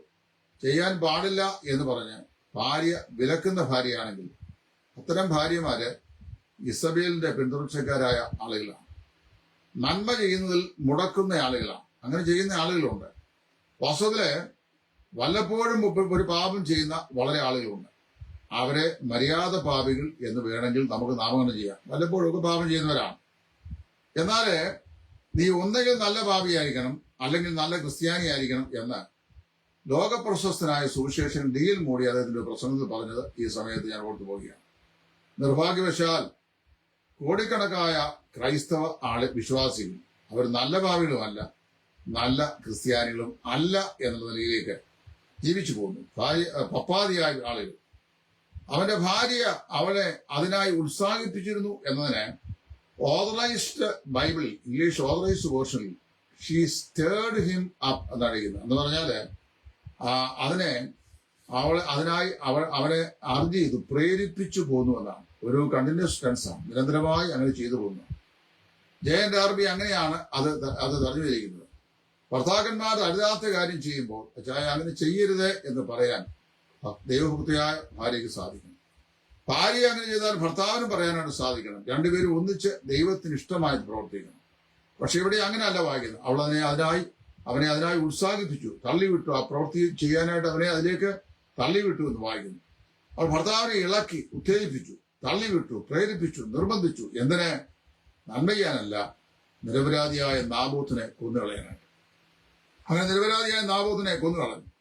ചെയ്യാൻ പാടില്ല എന്ന് പറഞ്ഞ് ഭാര്യ വിലക്കുന്ന ഭാര്യയാണെങ്കിൽ അത്തരം ഭാര്യമാര് ഇസബേലിന്റെ പിന്തുടർച്ചക്കാരായ ആളുകളാണ്. നന്മ ചെയ്യുന്നതിൽ മുടക്കുന്ന ആളുകളാണ്. അങ്ങനെ ചെയ്യുന്ന ആളുകളുണ്ട്. വാസ്തവത്തിൽ വല്ലപ്പോഴും ഒരു പാപം ചെയ്യുന്ന വളരെ ആളുകളുണ്ട്. അവരെ മര്യാദ പാപികൾ എന്ന് വേണമെങ്കിൽ നമുക്ക് നാമകരണം ചെയ്യാം. വല്ലപ്പോഴും ഒക്കെ പാപം ചെയ്യുന്നവരാണ്. എന്നാൽ നീ ഒന്നെങ്കിൽ നല്ല പാപിയായിരിക്കണം അല്ലെങ്കിൽ നല്ല ക്രിസ്ത്യാനി ആയിരിക്കണം എന്ന് ലോകപ്രശസ്തനായ സുവിശേഷൻ ഡി എൽ മോഡി അദ്ദേഹത്തിന്റെ പ്രസംഗത്തിൽ പറഞ്ഞത് ഈ സമയത്ത് ഞാൻ ഓർത്തു പോവുകയാണ്. നിർഭാഗ്യവശാൽ കോടിക്കണക്കായ ക്രൈസ്തവ ആൾ വിശ്വാസികൾ അവർ നല്ല ഭാവികളുമല്ല നല്ല ക്രിസ്ത്യാനികളും അല്ല എന്നുള്ള നിലയിലേക്ക് ജീവിച്ചു പോകുന്നു. പപ്പാതിയായ ആളുകൾ അവന്റെ ഭാര്യ അവനെ അതിനായി ഉത്സാഹിപ്പിച്ചിരുന്നു എന്നതിന് ഓതറൈസ്ഡ് ബൈബിളിൽ ഇംഗ്ലീഷ് ഓതറൈസ്ഡ് വേർഷനിൽ ഷീ സ്റ്റേർഡ് ഹിം അപ്പ് എന്നറിയുന്നത് എന്ന് പറഞ്ഞാൽ അതിനെ അവളെ അതിനായി അവൾ അവനെ അർജി ചെയ്തു പ്രേരിപ്പിച്ചു പോകുന്നു എന്നാണ്. ഒരു കണ്ടിന്യൂസ് ടെൻസാണ് നിരന്തരമായി അങ്ങനെ ചെയ്തു പോകുന്നു ജയൻ ഡാർബി അങ്ങനെയാണ് അത് അത് തെരഞ്ഞു ചെയ്തിരിക്കുന്നത് ഭർത്താക്കന്മാർ അരുതാത്ത കാര്യം ചെയ്യുമ്പോൾ ചായ അങ്ങനെ ചെയ്യരുത് എന്ന് പറയാൻ ദൈവഭക്തിയായ ഭാര്യയ്ക്ക് സാധിക്കണം. ഭാര്യ അങ്ങനെ ചെയ്താൽ ഭർത്താവിനും പറയാനായിട്ട് സാധിക്കണം. രണ്ടുപേരും ഒന്നിച്ച് ദൈവത്തിന് ഇഷ്ടമായി പ്രവർത്തിക്കണം. പക്ഷെ ഇവിടെ അങ്ങനെയല്ല വായിക്കുന്നത്. അവൾ അതിനെ അതിനായി അവനെ അതിനായി ഉത്സാഹിപ്പിച്ചു. തള്ളിവിട്ടു. ആ പ്രവൃത്തി ചെയ്യാനായിട്ട് അവനെ അതിലേക്ക് തള്ളിവിട്ടു എന്ന് വായിക്കുന്നു. അവൾ ഭർത്താവിനെ ഇളക്കി ഉത്തേജിപ്പിച്ചു തള്ളിവിട്ടു പ്രേരിപ്പിച്ചു നിർബന്ധിച്ചു. എന്തിന്? നന്മ ചെയ്യാനല്ല നിരപരാധിയായ നാബൂത്തിനെ കൊന്നുകളയാനായിട്ട്. അങ്ങനെ നിരപരാധിയായ നാബൂത്തിനെ കൊന്നുകളഞ്ഞു.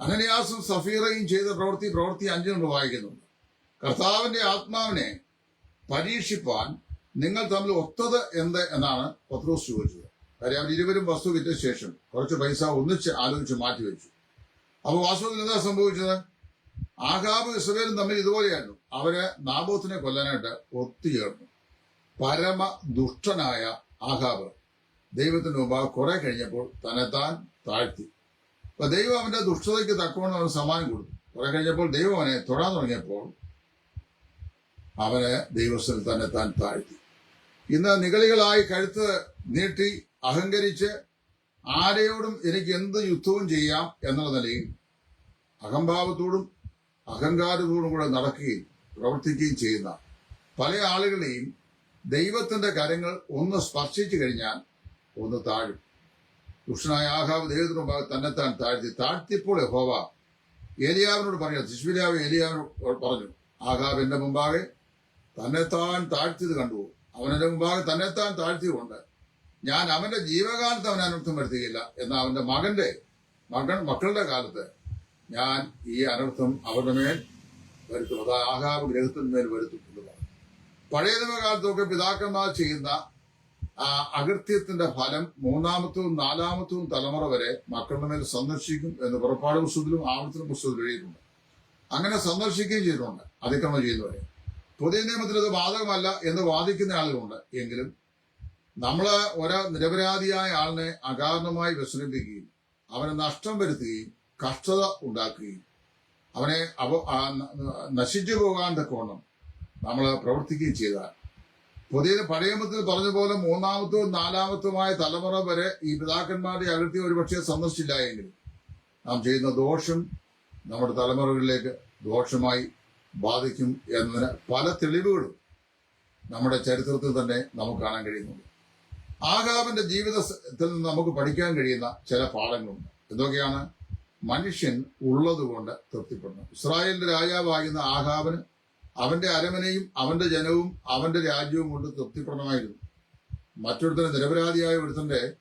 അനന്യാസും സഫീറയും ചെയ്ത പ്രവൃത്തി പ്രവൃത്തി അഞ്ചു നമ്മൾ വായിക്കുന്നുണ്ട്. കർത്താവിന്റെ ആത്മാവിനെ പരീക്ഷിപ്പാൻ നിങ്ങൾ തമ്മിൽ ഒത്തത് എന്ത് എന്നാണ് പത്രോസ് ചോദിച്ചത്. കാര്യം അവർ ഇരുവരും വസ്തു വിറ്റ ശേഷം കുറച്ച് പൈസ ഒന്നിച്ച് ആലോചിച്ച് മാറ്റിവെച്ചു അപ്പൊ വാസ്തുവിൽ എന്താ സംഭവിച്ചത്? ആകാബ് ഇസ്രയേലും തമ്മിൽ ഇതുപോലെയായിരുന്നു. അവർ നാബോത്തിനെ കൊല്ലാനായിട്ട് ഒത്തുചേർന്നു. പരമ ദുഷ്ടനായ ആഹാബ് ദൈവത്തിന് മുമ്പ് കുറെ കഴിഞ്ഞപ്പോൾ തന്നെത്താൻ താഴ്ത്തി. അപ്പൊ ദൈവം അവന്റെ ദുഷ്ടതയ്ക്ക് തക്കവണ്ണം അവന് സമ്മാനം കൊടുത്തു. കുറെ കഴിഞ്ഞപ്പോൾ ദൈവം അവനെ തൊടാൻ തുടങ്ങിയപ്പോൾ അവന് ദൈവസ്ഥൽ തന്നെ താൻ താഴ്ത്തി. ഇന്ന് നികളികളായി കഴുത്ത് നീട്ടി അഹങ്കരിച്ച് ആരെയോടും എനിക്ക് എന്ത് യുദ്ധവും ചെയ്യാം എന്നുള്ള നിലയിൽ അഹംഭാവത്തോടും അഹങ്കാരത്തോടും കൂടെ നടക്കുകയും പ്രവർത്തിക്കുകയും ചെയ്യുന്ന പല ആളുകളെയും ദൈവത്തിന്റെ കരങ്ങൾ ഒന്ന് സ്പർശിച്ചു കഴിഞ്ഞാൽ ഒന്ന് താഴും. ദുഷ്ടനായ ആഹാവ് ദൈവത്തിന് തന്നെത്താൻ താഴ്ത്തി താഴ്ത്തിയപ്പോൾ ഹോവ ഏലിയാവിനോട് പറഞ്ഞു ശിശുരാവ് ഏലിയാവിനോട് പറഞ്ഞു ആഹാവ് എന്റെ മുമ്പാകെ തന്നെത്താൻ താഴ്ത്തിയത് കണ്ടു. അവനെന്റെ മുമ്പാകെ തന്നെത്താൻ താഴ്ത്തിയുകൊണ്ട് ഞാൻ അവന്റെ ജീവകാലത്ത് അവൻ അനർത്ഥം വരുത്തുകയില്ല എന്നാൽ അവന്റെ മകന്റെ മകൻ മക്കളുടെ കാലത്ത് ഞാൻ ഈ അനർത്ഥം അവരുടെ മേൽ വരുത്തും. അത് ആഹാബ് ഗ്രഹത്തിന് മേൽ വരുത്തും എന്ന് പറഞ്ഞു. പഴയ നിയമകാലത്തൊക്കെ പിതാക്കന്മാർ ചെയ്യുന്ന ആ അകൃത്യത്തിന്റെ ഫലം മൂന്നാമത്തവും നാലാമത്തവും തലമുറ വരെ മക്കളുടെ മേൽ സന്ദർശിക്കും എന്ന് പുറപ്പാട് പുസ്തകത്തിലും ആവർത്തന പുസ്തകത്തിലും എഴുതിയിട്ടുണ്ട്. അങ്ങനെ സന്ദർശിക്കുകയും ചെയ്തിട്ടുണ്ട്. അതിക്രമം ചെയ്യുന്നവരെ. പുതിയ നിയമത്തിൽ ഇത് ബാധകമല്ല എന്ന് വാദിക്കുന്ന ആളുകളുണ്ട്. എങ്കിലും നമ്മൾ ഒരു നിരപരാധിയായ ആളിനെ അകാരണമായി വിശ്രമിപ്പിക്കുകയും അവന് നഷ്ടം വരുത്തുകയും കഷ്ടത ഉണ്ടാക്കുകയും അവനെ അവ നശിച്ചു പോകാൻ കോണം നമ്മൾ പ്രവർത്തിക്കുകയും ചെയ്താൽ. പുതിയ പഴയമത്തിൽ പറഞ്ഞ പോലെ മൂന്നാമത്തവും നാലാമത്തുമായ തലമുറ വരെ ഈ പിതാക്കന്മാരുടെ അകൃത്യം ഒരുപക്ഷെ സന്ദർശിച്ചില്ല നാം ചെയ്യുന്ന ദോഷം നമ്മുടെ തലമുറകളിലേക്ക് ദോഷമായി ബാധിക്കും എന്നതിന് പല തെളിവുകളും നമ്മുടെ ചരിത്രത്തിൽ തന്നെ നമുക്ക് കാണാൻ കഴിയുന്നുണ്ട്. ആകാബിന്റെ ജീവിതത്തിൽ നിന്ന് നമുക്ക് പഠിക്കാൻ കഴിയുന്ന ചില പാഠങ്ങളുണ്ട്. എന്തൊക്കെയാണ്? മനുഷ്യൻ ഉള്ളതുകൊണ്ട് തൃപ്തിപ്പെടുന്നു. ഇസ്രായേലിന്റെ രാജാവായിരുന്ന ആഹാബിന് അവന്റെ അരമനയും അവന്റെ ജനവും അവന്റെ രാജ്യവും കൊണ്ട് തൃപ്തിപ്പെടണമായിരുന്നു മറ്റൊരുത്തന് നിരപരാധിയായ ഒരുത്തന്റെ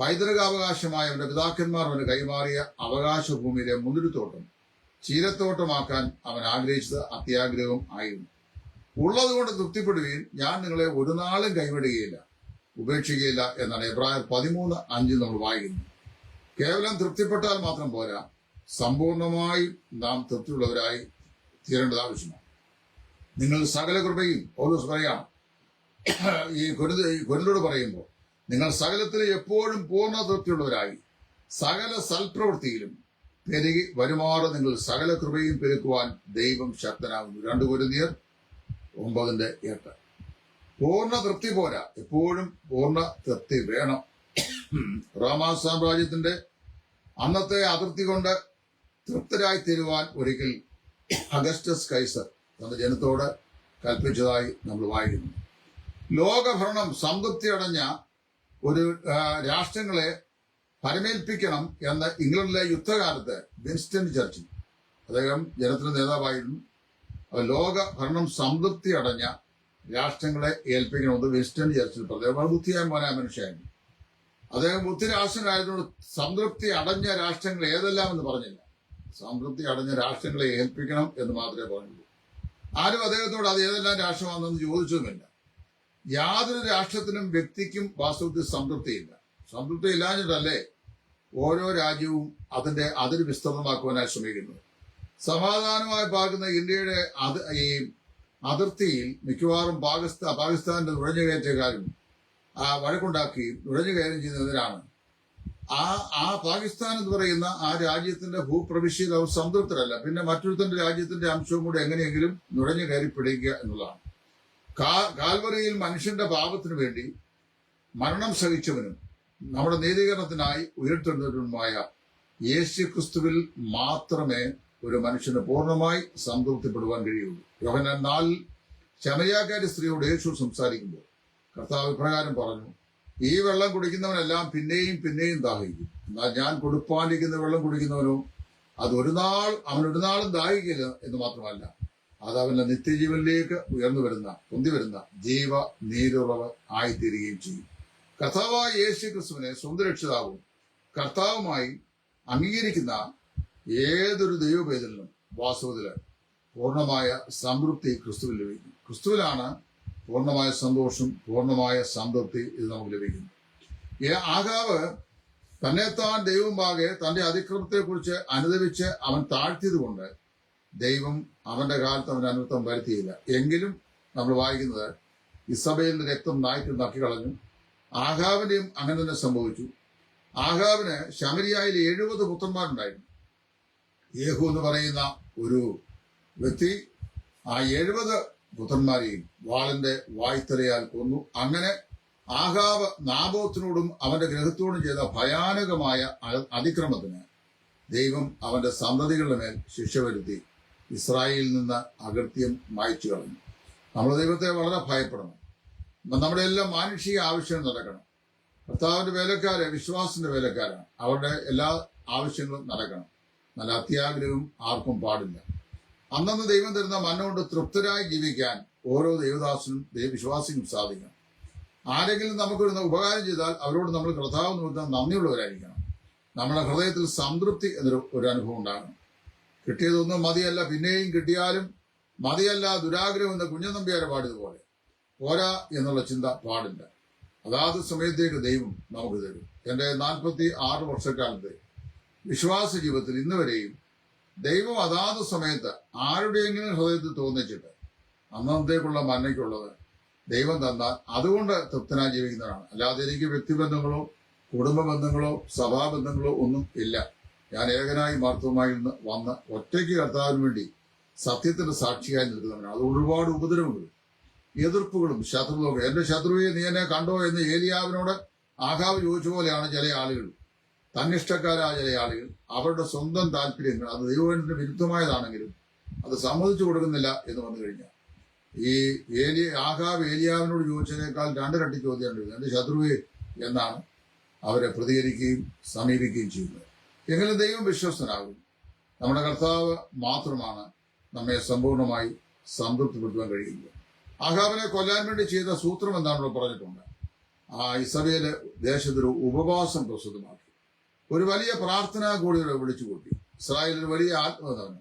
പൈതൃകാവകാശമായ അവന്റെ പിതാക്കന്മാർ അവന് കൈമാറിയ അവകാശ ഭൂമിയിലെ മുന്തിരിത്തോട്ടം ചീരത്തോട്ടമാക്കാൻ അവൻ ആഗ്രഹിച്ചത് അത്യാഗ്രഹം ആയിരുന്നു. ഉള്ളതുകൊണ്ട് തൃപ്തിപ്പെടുകയും ഞാൻ നിങ്ങളെ ഒരു നാളും കൈവിടുകയില്ല. ഉപേക്ഷിക്കുകയില്ല എന്നാണ് എബ്രായർ പതിമൂന്ന് അഞ്ചിൽ നമ്മൾ വായിക്കുന്നത് കേവലം തൃപ്തിപ്പെട്ടാൽ മാത്രം പോരാ സമ്പൂർണമായി നാം തൃപ്തിയുള്ളവരായി തീരേണ്ടത് ആവശ്യമാണ്. നിങ്ങൾ സകല കൃപയും പൗലോസ് പറയാം ഈ കൊരുത് ഈ കൊരിന്തോട് പറയുമ്പോൾ നിങ്ങൾ സകലത്തിൽ എപ്പോഴും പൂർണ തൃപ്തിയുള്ളവരായി സകല സൽപ്രവൃത്തിയിലും പെരുകി വരുമാറ് നിങ്ങൾ സകല കൃപയും പെരുക്കുവാൻ ദൈവം ശക്തനാകുന്നു. രണ്ട് കൊരുന്നിയർ ഒമ്പതിന്റെ എട്ട്. പൂർണ തൃപ്തി പോരാ. എപ്പോഴും പൂർണ തൃപ്തി വേണം. റോമാ സാമ്രാജ്യത്തിന്റെ അന്നത്തെ അതിർത്തി കൊണ്ട് തൃപ്തരായി തീരുവാൻ ഒരിക്കൽ അഗസ്റ്റസ് കൈസർ തന്റെ ജനത്തോട് കൽപ്പിച്ചതായി നമ്മൾ വായിക്കുന്നു. ലോകഭരണം സംതൃപ്തി അടഞ്ഞ ഒരു രാഷ്ട്രങ്ങളെ പരമേൽപ്പിക്കണം എന്ന് ഇംഗ്ലണ്ടിലെ യുദ്ധകാലത്ത് വിൻസ്റ്റൺ ചർച്ചിൽ അദ്ദേഹം ജനത്തിന്റെ നേതാവായിരുന്നു. ലോക ഭരണം സംതൃപ്തി അടഞ്ഞ രാഷ്ട്രങ്ങളെ ഏൽപ്പിക്കണമെന്ന് വിൻസ്റ്റൺ ചർച്ചിൽ പറഞ്ഞു. വളരെ ബുദ്ധിയായ മോനായ മനുഷ്യനായിരുന്നു അദ്ദേഹം ബുദ്ധിരാഷ്ട്രനായതുകൊണ്ട് സംതൃപ്തി അടഞ്ഞ രാഷ്ട്രങ്ങൾ ഏതെല്ലാം എന്ന് പറഞ്ഞില്ല. സംതൃപ്തി അടഞ്ഞ രാഷ്ട്രങ്ങളെ ഏൽപ്പിക്കണം എന്ന് മാത്രമേ പറഞ്ഞുള്ളൂ. ആരും അദ്ദേഹത്തോട് അത് ഏതെല്ലാം രാഷ്ട്രമാണെന്ന് ചോദിച്ചതുമില്ല. യാതൊരു രാഷ്ട്രത്തിനും വ്യക്തിക്കും വാസ്തവത്തിൽ സംതൃപ്തിയില്ല. സംതൃപ്തി ഇല്ലാഞ്ഞിട്ടല്ലേ ഓരോ രാജ്യവും അതിന്റെ അതിര് വിസ്തൃതമാക്കുവാനായി ശ്രമിക്കുന്നത്. സമാധാനമായി പാർക്കുന്ന ഇന്ത്യയുടെ അത് ഈ അതിർത്തിയിൽ മിക്കവാറും പാകിസ്ഥാൻ പാകിസ്ഥാന്റെ നുഴഞ്ഞുകയറ്റക്കാരും ആ വഴക്കുണ്ടാക്കുകയും നുഴഞ്ഞു കയറുകയും ചെയ്യുന്നതിനാണ്. ആ ആ പാകിസ്ഥാൻ എന്ന് പറയുന്ന ആ രാജ്യത്തിന്റെ ഭൂപ്രവിശ്യയിൽ അവർ സംതൃപ്തരല്ല. പിന്നെ മറ്റൊരുത്തന്റെ രാജ്യത്തിന്റെ അംശവും കൂടെ എങ്ങനെയെങ്കിലും നുഴഞ്ഞു കയറിപ്പിടിക്കുക എന്നുള്ളതാണ്. കാൽവറിയിൽ മനുഷ്യന്റെ പാപത്തിനു വേണ്ടി മരണം സഹിച്ചവനും നമ്മുടെ നീതീകരണത്തിനായി ഉയർത്തെഴുന്നവനുമായ യേശു ക്രിസ്തുവിൽ മാത്രമേ ഒരു മനുഷ്യന് പൂർണമായി സംതൃപ്തിപ്പെടുവാൻ കഴിയുള്ളൂ യോഹന നാലിൽ ചമയാകാരി സ്ത്രീയോട് യേശു സംസാരിക്കുമ്പോൾ കർത്താവ് ഇപ്രകാരം പറഞ്ഞു ഈ വെള്ളം കുടിക്കുന്നവനെല്ലാം പിന്നെയും പിന്നെയും ദാഹിക്കും. എന്നാൽ ഞാൻ കൊടുപ്പാനിരിക്കുന്ന വെള്ളം കുടിക്കുന്നവനോ അത് ഒരു നാൾ അവൻ ഒരു നാളും ദാഹിക്കില്ല എന്ന് മാത്രമല്ല അത് അവന്റെ നിത്യജീവനിലേക്ക് ഉയർന്നു വരുന്ന പൊന്തി വരുന്ന ജീവ നീരുറവ് ആയിത്തീരുകയും ചെയ്യും. കർത്താവായ യേശു ക്രിസ്തുവിനെ സ്വന്തം രക്ഷിതാവും കർത്താവുമായി അംഗീകരിക്കുന്ന ഏതൊരു ദൈവവേദനിലും വാസ്തവത്തിൽ പൂർണമായ സംതൃപ്തി ക്രിസ്തുവിൽ ലഭിക്കും ക്രിസ്തുവിലാണ് പൂർണമായ സന്തോഷം പൂർണമായ സംതൃപ്തി ഇത് നമുക്ക് ലഭിക്കുന്നു ആകാവ് തന്നെത്താൻ ദൈവമാകെ തന്റെ അതിക്രമത്തെക്കുറിച്ച് അനുദവിച്ച് അവൻ താഴ്ത്തിയതുകൊണ്ട് ദൈവം അവന്റെ കാലത്ത് അവന് അനർത്ഥം വരുത്തിയില്ല. എങ്കിലും നമ്മൾ വായിക്കുന്നത് ഇസബേലിന്റെ രക്തം നായ്ക്ക് നക്കിക്കളഞ്ഞു ആഹാവിന്റെയും അങ്ങനെ തന്നെ സംഭവിച്ചു. ആഹാവിന് ശമരിയായിൽ എഴുപത് പുത്രന്മാരുണ്ടായിരുന്നു. യേഹു എന്ന് പറയുന്ന ഒരു വ്യക്തി ആ എഴുപത് പുത്രന്മാരെയും വാളിന്റെ വായ്ത്തലയാൽ കൊന്നു. അങ്ങനെ ആഹാവ് നാബോത്തിനോടും അവന്റെ ഗ്രഹത്തോടും ചെയ്ത ഭയാനകമായ അതിക്രമത്തിന് ദൈവം അവന്റെ സന്തതികളുടെ മേൽ ശിക്ഷ വരുത്തി ഇസ്രായേലിൽ നിന്ന് അകൃത്യം മായ്ച്ചു കളഞ്ഞു. നമ്മൾ ദൈവത്തെ വളരെ ഭയപ്പെടണം. നമ്മുടെ എല്ലാ മാനുഷിക ആവശ്യം നടക്കണം. കർത്താവിന്റെ വേലക്കാരെ വിശ്വാസിന്റെ വേലക്കാരാണ്. അവരുടെ എല്ലാ ആവശ്യങ്ങളും നടക്കണം. നല്ല അത്യാഗ്രഹവും ആർക്കും പാടില്ല. അന്നന്ന് ദൈവം തരുന്ന മണ്ണുകൊണ്ട് കൊണ്ട് തൃപ്തരായി ജീവിക്കാൻ ഓരോ ദൈവദാസനും ദൈവവിശ്വാസിക്കും സാധിക്കണം. ആരെങ്കിലും നമുക്കൊരു ഉപകാരം ചെയ്താൽ അവരോട് നമ്മൾ കർത്താവ് നിമിത്തം നന്ദിയുള്ളവരായിരിക്കണം. നമ്മുടെ ഹൃദയത്തിൽ സംതൃപ്തി എന്നൊരു ഒരു അനുഭവം ഉണ്ടാകണം. കിട്ടിയതൊന്നും മതിയല്ല പിന്നെയും കിട്ടിയാലും മതിയല്ല ദുരാഗ്രഹം എന്ന കുഞ്ഞനമ്പിയാരെ പാടിയതുപോലെ. പോരാ എന്നുള്ള ചിന്ത പാടില്ല. അതാത് സമയത്തേക്ക് ദൈവം നമുക്ക് തരും. എന്റെ നാൽപ്പത്തി ആറ് വർഷക്കാലത്തെ വിശ്വാസ ജീവിതത്തിൽ ഇന്ന് വരെയും ദൈവം അതാത് സമയത്ത് ആരുടെയെങ്കിലും ഹൃദയത്തിൽ തോന്നിച്ചിട്ട് അന്നത്തേക്കുള്ള മന്നയ്ക്കുള്ളത് ദൈവം തന്നാൽ അതുകൊണ്ട് തൃപ്തനായി ജീവിക്കുന്നതാണ് അല്ലാതെ എനിക്ക് വ്യക്തിബന്ധങ്ങളോ കുടുംബ ബന്ധങ്ങളോ സഭാബന്ധങ്ങളോ ഒന്നും ഇല്ല. ഞാൻ ഏകനായി മാർത്തവുമായി നിന്ന് വന്ന് ഒറ്റയ്ക്ക് കർത്താവിന് വേണ്ടി സത്യത്തിന്റെ സാക്ഷിയായി നിൽക്കുന്നവനാണ്. അത് ഒരുപാട് ഉപദ്രവങ്ങളും എതിർപ്പുകളും ശത്രുക്കളും എന്റെ ശത്രുവെ നീ എന്നെ കണ്ടോ എന്ന് ഏലിയാവിനോട് ആഘാവ് ചോദിച്ച പോലെയാണ് ചില ആളുകൾ. തന്നിഷ്ടക്കാരായ ചില ആളുകൾ അവരുടെ സ്വന്തം താല്പര്യങ്ങൾ അത് ദൈവത്തിന്റെ വിരുദ്ധമായതാണെങ്കിലും അത് സമ്മതിച്ചു കൊടുക്കുന്നില്ല എന്ന് വന്നു കഴിഞ്ഞാൽ. ഈ ഏലി ആഹാബ് ഏലിയാവിനോട് ചോദിച്ചതിനേക്കാൾ രണ്ടിരട്ടി ചോദ്യമാണ് എന്റെ ശത്രുവേ എന്നാണ് അവരെ പ്രതികരിക്കുകയും സമീപിക്കുകയും ചെയ്യുന്നത്. എങ്കിലും ദൈവം വിശ്വസ്തനാകും നമ്മുടെ കർത്താവ് മാത്രമാണ് നമ്മെ സമ്പൂർണമായി സംതൃപ്തിപ്പെടുത്തുവാൻ കഴിയുന്നത്. ആഹാബിനെ കൊല്ലാൻ വേണ്ടി ചെയ്ത സൂത്രം എന്താണെന്ന് പറഞ്ഞിട്ടുണ്ട്. ആ ഇസബേൽ ദേശത്തൊരു ഉപവാസം പ്രസ്തുതമാക്കി ഒരു വലിയ പ്രാർത്ഥനാ കൂടി വിളിച്ചു കൂട്ടി. ഇസ്രായേൽ ഒരു വലിയ ആത്മതവന്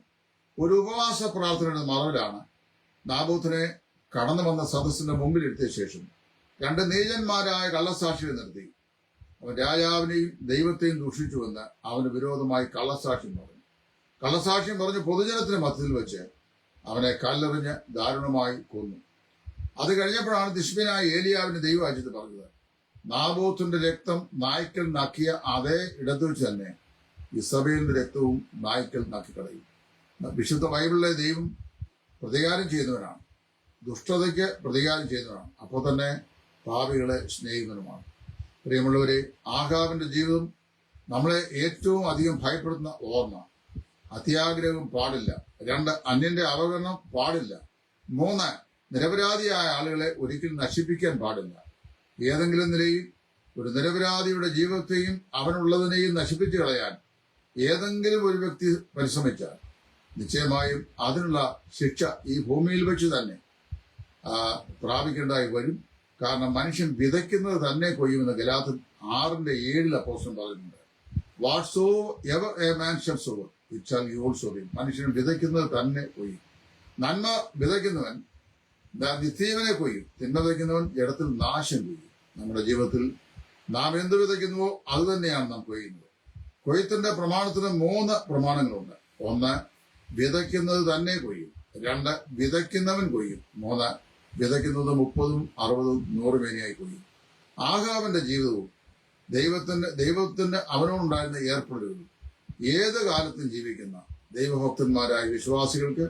ഒരു ഉപവാസ പ്രാർത്ഥനയുടെ മറവിലാണ് നാബൂത്തിനെ കടന്നു വന്ന സദസ്സിന്റെ മുമ്പിൽ എത്തിയ ശേഷം രണ്ട് നീചന്മാരായ കള്ളസാക്ഷിയെ നിർത്തി. അവൻ രാജാവിനെയും ദൈവത്തെയും ദൂഷിച്ചുവെന്ന് അവന് വിരോധമായി കള്ളസാക്ഷ്യം പറഞ്ഞു. കള്ളസാക്ഷ്യം പറഞ്ഞ് പൊതുജനത്തിന് മധ്യത്തിൽ വെച്ച് അവനെ കല്ലെറിഞ്ഞ് ദാരുണമായി കൊന്നു. അത് കഴിഞ്ഞപ്പോഴാണ് ദിഷ്മിനായ ഏലിയാവിന്റെ ദൈവരാജ്യത്ത് പറഞ്ഞത് നാബോത്തിന്റെ രക്തം നായ്ക്കൾ നക്കിയ അതേ ഇടത്തു വെച്ച് തന്നെ ഇസബേലിന്റെ രക്തവും നായ്ക്കൾ നക്കിക്കളയും. വിശുദ്ധ ബൈബിളിലെ ദൈവം പ്രതികാരം ചെയ്യുന്നവനാണ്. ദുഷ്ടതയ്ക്ക് പ്രതികാരം ചെയ്യുന്നവനാണ്. അപ്പോൾ തന്നെ പാപികളെ സ്നേഹിക്കുന്നവനുമാണ്. പ്രിയമുള്ളവരെ ആഹാവിന്റെ ജീവിതം നമ്മളെ ഏറ്റവും അധികം ഭയപ്പെടുത്തുന്ന ഓർമ്മ. അത്യാഗ്രഹം പാടില്ല. രണ്ട് അന്യന്റെ അവഗണനം പാടില്ല. മൂന്ന് നിരപരാധിയായ ആളുകളെ ഒരിക്കലും നശിപ്പിക്കാൻ പാടില്ല. ഏതെങ്കിലും നിലയിൽ ഒരു നിരപരാധിയുടെ ജീവിതത്തെയും അവനുള്ളതിനെയും നശിപ്പിച്ചു കളയാൻ ഏതെങ്കിലും ഒരു വ്യക്തി പരിശ്രമിച്ചാൽ നിശ്ചയമായും അതിനുള്ള ശിക്ഷ ഈ ഭൂമിയിൽ വെച്ച് തന്നെ പ്രാപിക്കേണ്ടതായി വരും. കാരണം മനുഷ്യൻ വിതയ്ക്കുന്നത് തന്നെ കൊയ്യുമെന്ന് ഗലാത്തിൽ ആറിന്റെ ഏഴിൽ അപ്പോസ്റ്റൻ പറയുന്നുണ്ട് whatsoever a man it shall be മനുഷ്യൻ വിതയ്ക്കുന്നത് തന്നെ കൊയ്യും. നന്മ വിതയ്ക്കുന്നവൻ നിത്യവനെ കൊയ്യും. തിന്മ വിതയ്ക്കുന്നവൻ ഇടത്തിൽ നാശം കൊയ്യും. നമ്മുടെ ജീവിതത്തിൽ നാം എന്ത് വിതയ്ക്കുന്നുവോ അത് തന്നെയാണ് നാം കൊയ്യുന്നത്. കൊയ്ത്തിന്റെ പ്രമാണത്തിന് മൂന്ന് പ്രമാണങ്ങളുണ്ട്. ഒന്ന് വിതയ്ക്കുന്നത് തന്നെ കൊയ്യും. രണ്ട് വിതയ്ക്കുന്നവൻ കൊയ്യും. മൂന്ന് വിതയ്ക്കുന്നത് മുപ്പതും അറുപതും നൂറ് മേനിയായി കൊയ്യും. ആഹാവന്റെ ജീവിതവും ദൈവത്തിന്റെ ദൈവത്തിന്റെ അവനോടുണ്ടായിരുന്ന ഏർപ്പെടലുകളും ഏത് കാലത്തും ജീവിക്കുന്ന ദൈവഭക്തന്മാരായ വിശ്വാസികൾക്ക്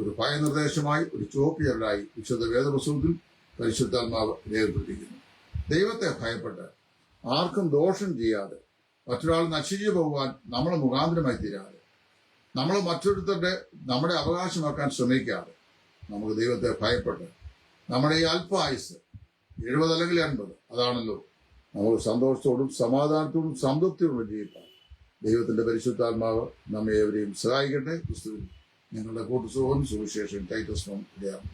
ഒരു ഭയനിർദ്ദേശമായി ഒരു ചോപ്പിയറായി വിശുദ്ധ വേദപുസ്തകത്തിൽ പരിശുദ്ധാത്മാവ് രേഖപ്പെടുത്തിയിരിക്കുന്നു. ദൈവത്തെ ഭയപ്പെട്ട് ആർക്കും ദോഷം ചെയ്യാതെ മറ്റൊരാൾ നശിച്ചു പോകുവാൻ നമ്മൾ മുഖാന്തരമായി തീരാതെ. നമ്മൾ മറ്റൊരുത്തരുടെ നമ്മുടെ അവകാശമാക്കാൻ ശ്രമിക്കാതെ നമുക്ക് ദൈവത്തെ ഭയപ്പെട്ട് നമ്മുടെ ഈ അല്പ ആയുസ് എഴുപത് അല്ലെങ്കിൽ എൺപത് അതാണല്ലോ നമുക്ക് സന്തോഷത്തോടും സമാധാനത്തോടും സംതൃപ്തിയോടും ജീവിക്കാം ദൈവത്തിന്റെ പരിശുദ്ധാത്മാവ് നമ്മെ ഏവരെയും സഹായിക്കട്ടെ. ക്രിസ്തുവിൽ നിങ്ങളുടെ കൂട്ടുസുഖം സുവിശേഷം ടൈറ്റസ് ഇടയാകും